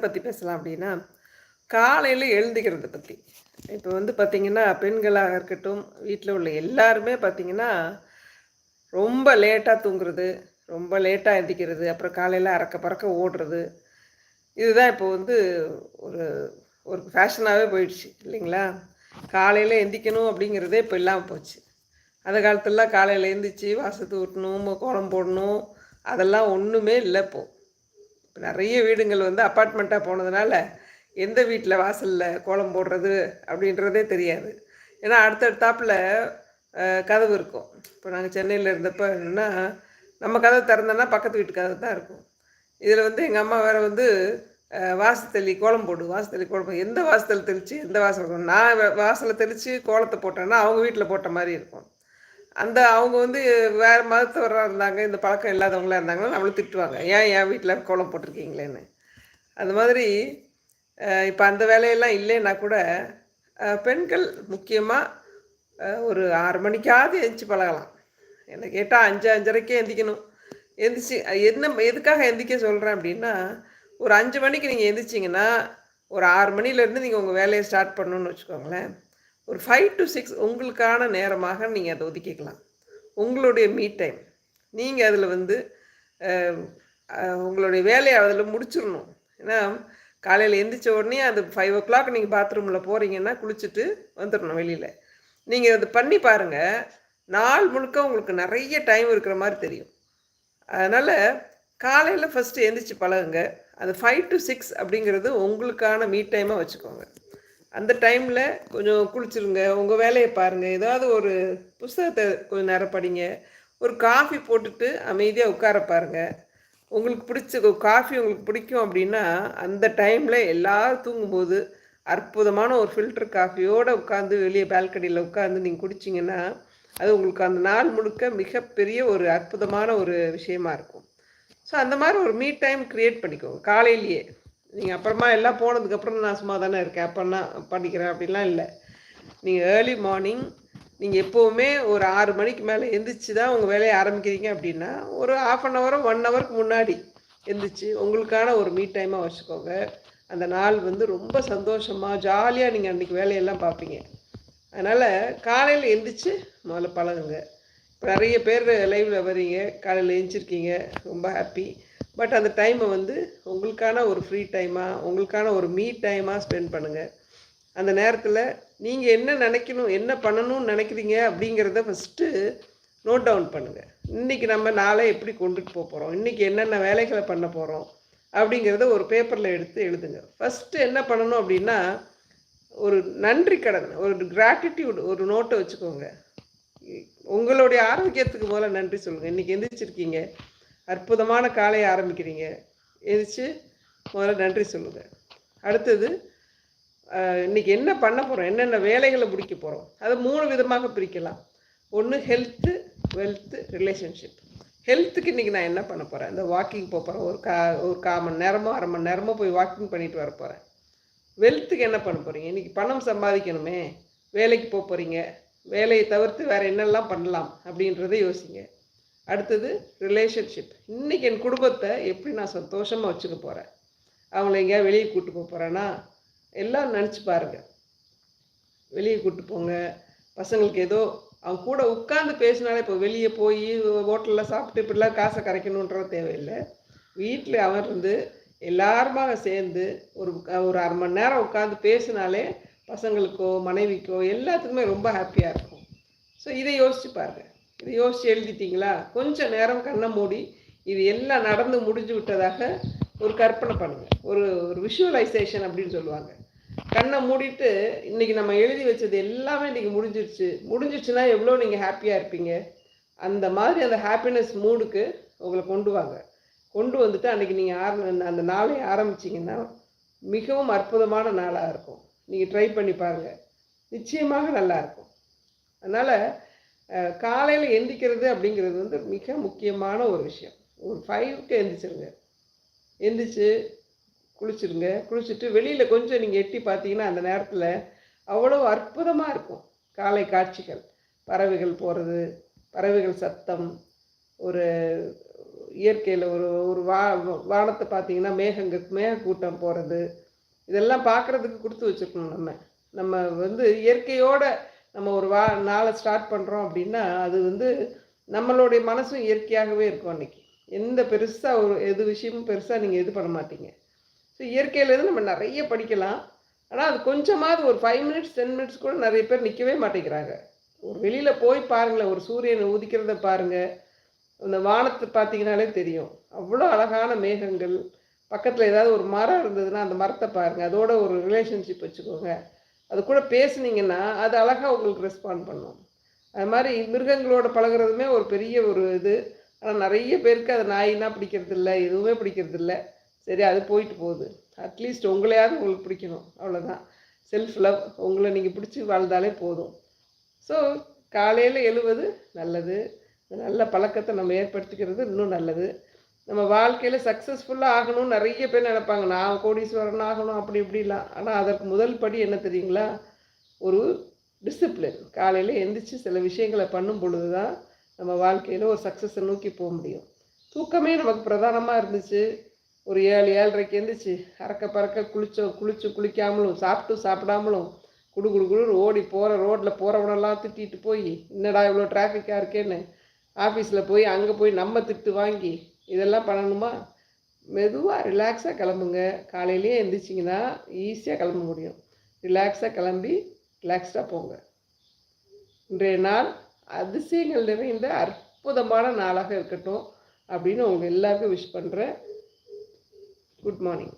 பற்றி பேசலாம் அப்படின்னா காலையில் எழுந்திக்கிறத பற்றி இப்போ வந்து பார்த்திங்கன்னா பெண்களாக இருக்கட்டும் வீட்டில் உள்ள எல்லாருமே பார்த்திங்கன்னா ரொம்ப லேட்டாக தூங்குறது ரொம்ப லேட்டாக எழுந்திக்கிறது அப்புறம் காலையில் அறக்க பறக்க ஓடுறது இதுதான் இப்போ வந்து ஒரு ஒரு ஃபேஷனாகவே போயிடுச்சு இல்லைங்களா? காலையில் எந்திக்கணும் அப்படிங்கிறதே இப்போ இல்லாமல் போச்சு. அந்த காலத்துலலாம் காலையில் எழுந்திரிச்சு வாசத்து ஊட்டணும் கோலம் போடணும் அதெல்லாம் ஒன்றுமே இல்லை இப்போது நிறைய வீடுங்கள் வந்து அப்பார்ட்மெண்ட்டாக போனதுனால எந்த வீட்டில் வாசலில் கோலம் போடுறது அப்படின்றதே தெரியாது. ஏன்னா அடுத்தடுத்தாப்பில் கதவு இருக்கும். இப்போ நாங்கள் சென்னையில் இருந்தப்போ என்னென்னா நம்ம கதவு திறந்தோன்னா பக்கத்து வீட்டு கதவு தான் இருக்கும். இதில் வந்து எங்கள் அம்மா வேறு வந்து வாசத்தள்ளி கோலம் போடு வாசத்தள்ளி கோலம் எந்த வாசத்தில் தெளித்து எந்த வாசல் நான் வாசலை தெளித்து கோலத்தை போட்டேன்னா அவங்க வீட்டில் போட்ட மாதிரி இருக்கும். அந்த அவங்க வந்து வேறு மதத்தவராக இருந்தாங்க இந்த பழக்கம் இல்லாதவங்களா இருந்தாங்கன்னா நம்மளும் திட்டுவாங்க. ஏன் என் வீட்டில் கோலம் போட்டிருக்கீங்களேன்னு? அந்த மாதிரி இப்போ அந்த வேலையெல்லாம் இல்லைன்னா கூட பெண்கள் முக்கியமாக ஒரு ஆறு மணிக்காவது எந்திரிச்சு பழகலாம். என்னை கேட்டால் அஞ்சு அஞ்சரைக்கே எந்திக்கணும். எந்திரிச்சு என்ன எதுக்காக எந்திக்க சொல்கிறேன் அப்படின்னா ஒரு அஞ்சு மணிக்கு நீங்கள் எந்திரிச்சிங்கன்னா ஒரு ஆறு மணிலேருந்து நீங்கள் உங்கள் வேலையை ஸ்டார்ட் பண்ணணுன்னு வச்சுக்கோங்களேன். ஒரு ஃபைவ் டு சிக்ஸ் உங்களுக்கான நேரமாக நீங்கள் அதை ஒதுக்கிக்கலாம். உங்களுடைய மீ டைம் நீங்கள் அதில் வந்து உங்களுடைய வேலையை அதில் முடிச்சிடணும். ஏன்னா காலையில் எந்திரிச்ச உடனே அது ஃபைவ் ஓ கிளாக் நீங்கள் பாத்ரூமில் போகிறீங்கன்னா குளிச்சுட்டு வந்துடணும் வெளியில். நீங்கள் அது பண்ணி பாருங்கள் நாள் முழுக்க உங்களுக்கு நிறைய டைம் இருக்கிற மாதிரி தெரியும். அதனால் காலையில் ஃபஸ்ட்டு எந்திரிச்சு பழகுங்க. அது ஃபைவ் டு சிக்ஸ் அப்படிங்கிறது உங்களுக்கான மீட் டைமாக வச்சுக்கோங்க. அந்த டைமில் கொஞ்சம் குளிச்சுருங்க. உங்கள் வேலையை பாருங்கள் ஏதாவது ஒரு புஸ்தகத்தை கொஞ்சம் நேரம் படிங்க. ஒரு காஃபி போட்டுட்டு அமைதியாக உட்கார பாருங்கள் உங்களுக்கு பிடிச்ச காஃபி உங்களுக்கு பிடிக்கும் அப்படின்னா அந்த டைமில் எல்லோரும் தூங்கும்போது அற்புதமான ஒரு ஃபில்டர் காஃபியோடு உட்காந்து வெளியே பால்கனியில் உட்காந்து நீங்கள் குடிச்சிங்கன்னா அது உங்களுக்கு அந்த நாள் முழுக்க மிகப்பெரிய ஒரு அற்புதமான ஒரு விஷயமா இருக்கும். ஸோ அந்த மாதிரி ஒரு மீ டைம் க்ரியேட் பண்ணிக்கோங்க. காலையிலேயே. நீங்கள் அப்புறமா எல்லாம் போனதுக்கப்புறம் நான் சும்மா தானே இருக்கேன் அப்போன்னா பண்ணிக்கிறேன் அப்படிலாம் இல்லை. நீங்கள் ஏர்லி மார்னிங் நீங்கள் எப்போவுமே ஒரு ஆறு மணிக்கு மேலே எந்திரிச்சு தான் உங்கள் வேலையை ஆரம்பிக்கிறீங்க அப்படின்னா ஒரு ஆஃப் அன் ஹவரோ ஒன் ஹவருக்கு முன்னாடி எந்திரிச்சு உங்களுக்கான ஒரு மீட் டைமாக வச்சுக்கோங்க. அந்த நாள் வந்து ரொம்ப சந்தோஷமாக ஜாலியாக நீங்கள் அன்றைக்கி வேலையெல்லாம் பார்ப்பீங்க. அதனால் காலையில் எந்திரிச்சு முதல்ல பழகுங்க. இப்போ நிறைய பேர் லைவில் வரீங்க காலையில் எழுந்திருக்கீங்க ரொம்ப ஹாப்பி பட் அந்த டைமை வந்து உங்களுக்கான ஒரு ஃப்ரீ டைமாக உங்களுக்கான ஒரு மீ டைமாக ஸ்பெண்ட் பண்ணுங்கள் அந்த நேரத்தில் நீங்கள் என்ன நினைக்கணும் என்ன பண்ணணும்னு நினைக்கிறீங்க அப்படிங்கிறத ஃபஸ்ட்டு நோட் டவுன் பண்ணுங்கள் இன்றைக்கி நம்ம நாளை எப்படி கொண்டுட்டு போக போகிறோம் இன்றைக்கி என்னென்ன வேலைகளை பண்ண போகிறோம் அப்படிங்கிறத ஒரு பேப்பரில் எடுத்து எழுதுங்க. ஃபஸ்ட்டு என்ன பண்ணணும் அப்படின்னா ஒரு நன்றி கடன் ஒரு கிராட்டிடியூட் ஒரு நோட்டை வச்சுக்கோங்க. உங்களுடைய ஆரோக்கியத்துக்கு முதல்ல நன்றி சொல்லுங்கள் இன்றைக்கி எந்திரிச்சிருக்கீங்க. அற்புதமான காலையை ஆரம்பிக்கிறீங்க. எந்திரிச்சு முதல்ல நன்றி சொல்லுங்கள் அடுத்தது இன்றைக்கி இன்னைக்கு என்ன பண்ண போகிறோம் என்னென்ன வேலைகளை முடிக்க போகிறோம் அதை மூணு விதமாக பிரிக்கலாம். ஒன்று ஹெல்த்து வெல்த்து ரிலேஷன்ஷிப் ஹெல்த்துக்கு இன்றைக்கி நான் என்ன பண்ண போகிறேன் இந்த வாக்கிங் போக போகிறேன் ஒரு கா ஒரு கால் மணி நேரமோ அரை மணி நேரமோ போய் வாக்கிங் பண்ணிட்டு வர போகிறேன் வெல்த்துக்கு என்ன பண்ண போகிறீங்க இன்றைக்கி பணம் சம்பாதிக்கணுமே. வேலைக்கு போக போகிறீங்க வேலையை தவிர்த்து வேறு என்னெல்லாம் பண்ணலாம் அப்படின்றத யோசிங்க. அடுத்தது ரிலேஷன்ஷிப் இன்றைக்கி என் குடும்பத்தை எப்படி நான் சந்தோஷமாக வச்சுக்க போகிறேன் அவங்கள எங்கேயா வெளியே கூப்பிட்டு போக போகிறேன்னா எல்லாம் நினச்சி பாருங்கள் வெளியே கூப்பிட்டு போங்க. பசங்களுக்கு ஏதோ அவங்க கூட உட்காந்து பேசினாலே இப்போ வெளியே போய் ஹோட்டலில் சாப்பிட்டு இப்படிலாம் காசை கரைக்கணுன்ற தேவையில்லை. வீட்டில் அமர்ந்து எல்லாருமாக சேர்ந்து ஒரு ஒரு அரை மணி நேரம் உட்காந்து பேசினாலே பசங்களுக்கோ மனைவிக்கோ எல்லாத்துக்குமே ரொம்ப ஹாப்பியாக இருக்கும். ஸோ இதை யோசிச்சு பாருங்கள் இதை யோசிச்சு எழுதிட்டீங்களா? கொஞ்சம் நேரம் கண்ணை மூடி இது எல்லாம் நடந்து முடிஞ்சு விட்டதாக ஒரு கற்பனை பண்ணுங்க. ஒரு ஒரு விஷுவலைசேஷன் அப்படின்னு சொல்லுவாங்க. கண்ணை மூடிட்டு இன்னைக்கு நம்ம எழுதி வச்சது எல்லாமே இன்னைக்கு முடிஞ்சிருச்சு. முடிஞ்சிருச்சுன்னா எவ்வளோ நீங்கள் ஹாப்பியாக இருப்பீங்க? அந்த மாதிரி அந்த ஹாப்பினஸ் மூடுக்கு உங்களை கொண்டு வாங்க. கொண்டு வந்துட்டு அன்றைக்கி நீங்கள் ஆர அந்த நாளை ஆரம்பிச்சிங்கன்னா மிகவும் அற்புதமான நாளாக இருக்கும். நீங்கள் ட்ரை பண்ணி பாருங்கள் நிச்சயமாக நல்லாயிருக்கும் அதனால் காலையில் எந்திக்கிறது அப்படிங்கிறது வந்து மிக முக்கியமான ஒரு விஷயம். ஒரு ஃபைவ்க்கு எந்திரிச்சிருங்க. எந்திரிச்சு குளிச்சுருங்க. குளிச்சுட்டு வெளியில் கொஞ்சம் நீங்கள் எட்டி பார்த்தீங்கன்னா அந்த நேரத்தில் அவ்வளோ அற்புதமாக இருக்கும். காலை காட்சிகள். பறவைகள் போகிறது பறவைகள் சத்தம் ஒரு இயற்கையில் ஒரு ஒரு வா வானத்தை பார்த்தீங்கன்னா மேகங்க மேகக்கூட்டம் போகிறது இதெல்லாம் பார்க்குறதுக்கு கொடுத்து வச்சுருக்கணும் நம்ம. நம்ம வந்து இயற்கையோட நம்ம ஒரு வா நாளை ஸ்டார்ட் பண்ணுறோம் அப்படின்னா அது வந்து நம்மளுடைய மனசும் இயற்கையாகவே இருக்கும் அன்னைக்கு. எந்த பெருசாக ஒரு எது விஷயமும் பெருசாக நீங்கள் இது பண்ண மாட்டீங்க. ஸோ இயற்கையிலேருந்து நம்ம நிறைய படிக்கலாம். ஆனால் அது கொஞ்சமாவது ஒரு ஃபைவ் மினிட்ஸ் டென் மினிட்ஸ் கூட நிறைய பேர் நிற்கவே மாட்டேங்கிறாங்க. ஒரு வெளியில் போய் பாருங்களேன் ஒரு சூரியன் உதிக்கிறத பாருங்கள் அந்த வானத்தை பார்த்தீங்கனாலே தெரியும். அவ்வளோ அழகான மேகங்கள். பக்கத்தில் ஏதாவது ஒரு மரம் இருந்ததுன்னா அந்த மரத்தை பாருங்கள் அதோட ஒரு ரிலேஷன்ஷிப் வச்சுக்கோங்க. அது கூட பேசுனீங்கன்னா அது அழகாக உங்களுக்கு ரெஸ்பாண்ட் பண்ணும். அது மாதிரி மிருகங்களோட பழகுறதுமே ஒரு பெரிய ஒரு இது. ஆனால் நிறைய பேருக்கு அது நாயினா பிடிக்கிறது இல்லை எதுவுமே பிடிக்கிறது இல்லை சரி அது போயிட்டு போகுது. அட்லீஸ்ட் உங்களையாவது உங்களுக்கு பிடிக்கணும். அவ்வளோதான் செல்ஃப் லவ் உங்களை நீங்கள் பிடிச்சி வாழ்ந்தாலே போதும். ஸோ காலையில் எழுவது நல்லது. நல்ல பழக்கத்தை நம்ம ஏற்படுத்திக்கிறது இன்னும் நல்லது. நம்ம வாழ்க்கையில் சக்ஸஸ்ஃபுல்லாக ஆகணும்னு நிறைய பேர் நினைப்பாங்க. நான் கோடீஸ்வரன் ஆகணும் அப்படி இப்படிலாம். ஆனால் அதற்கு முதல் படி என்ன தெரியுங்களா? ஒரு டிசிப்ளின் காலையில் எந்திரிச்சு சில விஷயங்களை பண்ணும் பொழுது தான் நம்ம வாழ்க்கையில் ஒரு சக்ஸஸை நோக்கி போக முடியும். தூக்கமே நமக்கு பிரதானமாக இருந்துச்சு. ஒரு ஏழு ஏழரைக்கு எந்திரிச்சு அறக்க பறக்க குளிச்சோம் குளிச்சு குளிக்காமலும் சாப்பிட்டு சாப்பிடாமலும் குடு குடு குடு ஓடி போகிற ரோட்டில் போகிறவனெல்லாம் திட்டிகிட்டு போய் என்னடா இவ்வளோ டிராஃபிக்காக இருக்கேன்னு? ஆஃபீஸில் போய் அங்கே போய் நம்ம திட்டு வாங்கி இதெல்லாம் பண்ணணுமா? மெதுவாக ரிலாக்ஸாக கிளம்புங்க. காலையிலேயே எந்திரிச்சிங்கன்னா ஈஸியாக கிளம்ப முடியும். ரிலாக்ஸாக கிளம்பி ரிலாக்ஸ்டாக போங்க. இன்றைய நாள் அதிசயங்கள் நிறைந்த அற்புதமான நாளாக இருக்கட்டும் அப்படின்னு உங்கள் எல்லாருக்கும் விஷ் பண்ணுறேன் குட் மார்னிங்